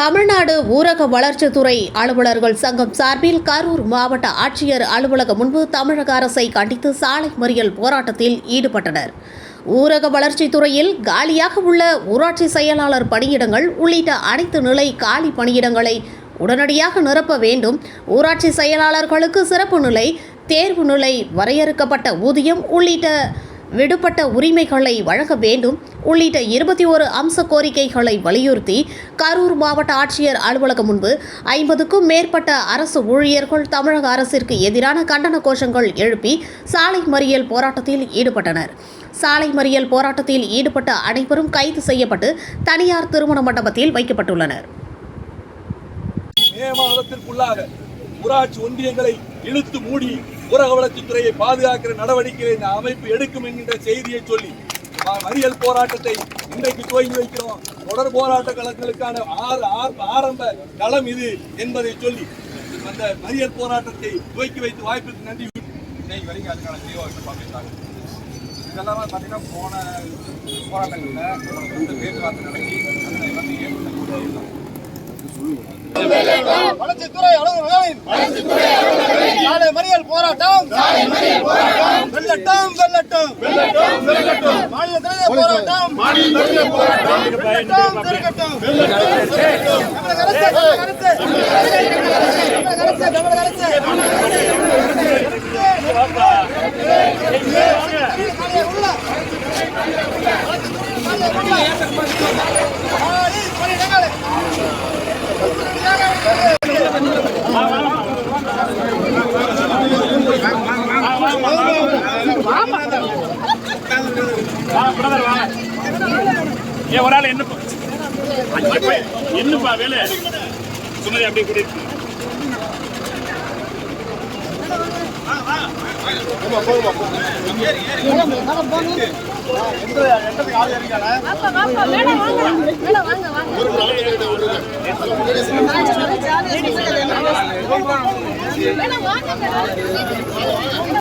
தமிழ்நாடு ஊரக வளர்ச்சித்துறை அலுவலர்கள் சங்கம் சார்பில் கரூர் மாவட்ட ஆட்சியர் அலுவலகம் முன்பு தமிழக அரசை கண்டித்து சாலை மறியல் போராட்டத்தில் ஈடுபட்டனர். ஊரக வளர்ச்சித்துறையில் காலியாக உள்ள ஊராட்சி செயலாளர் பணியிடங்கள் உள்ளிட்ட அனைத்து நிலை காலி பணியிடங்களை உடனடியாக நிரப்ப வேண்டும். ஊராட்சி செயலாளர்களுக்கு சிறப்பு நிலை தேர்வு நிலை வரையறுக்கப்பட்ட ஊதியம் உள்ளிட்ட விடுபட்ட உரிமைகளை வழங்க வேண்டும். உள்ளிட்ட இருபத்தி ஒரு அம்ச கோரிக்கைகளை வலியுறுத்தி கரூர் மாவட்ட ஆட்சியர் அலுவலகம் முன்பு ஐம்பதுக்கும் மேற்பட்ட அரசு ஊழியர்கள் தமிழக அரசிற்கு எதிரான கண்டன கோஷங்கள் எழுப்பி சாலை மறியல் போராட்டத்தில் ஈடுபட்டனர். சாலை மறியல் போராட்டத்தில் ஈடுபட்ட அனைவரும் கைது செய்யப்பட்டு தனியார் திருமண மண்டபத்தில் வைக்கப்பட்டுள்ளனர். மே மாதத்திற்குள்ளாக ஊராட்சி ஒன்றியங்களை இழுத்து மூடி ஊரக வளர்ச்சித்துறையை பாதுகாக்கிற நடவடிக்கைகளை இந்த அமைப்பு எடுக்கும் என்கின்ற செய்தியை சொல்லி மறியல் போராட்டத்தை இன்றைக்கு துவங்கி வைக்கிறோம். தொடர் போராட்ட களங்களுக்கான ஆரம்ப களம் இது என்பதை சொல்லி அந்த மறியல் போராட்டத்தை துவக்கி வைத்து வாய்ப்புக்கு நன்றி வரைக்கும் அதுக்கான வந்து பண்ணிட்டாங்க இதெல்லாம் பார்த்தீங்கன்னா போன போராட்டங்களில் இந்த பேச்சுவார்த்தை நடத்தி வந்து ஏற்படுத்தக்கூடிய வளர்ச்சித்துறை அலுவலர்களின் போராட்டம் வெள்ளட்டும் வெள்ளட்டும் மாநில தலைவர் போராட்டம். வெள்ளட்டும் பெருகட்டும். தமிழக அரசு, தமிழக அரசு. தமிழக அரசு, தமிழக அரசு. காலி பணியிடங்களை ஏன் ஒரு ஆள் என்னப்பா? என்னப்பா வேலை? சுமதி அப்படியே கூட்டிட்டு வாங்க வாங்க.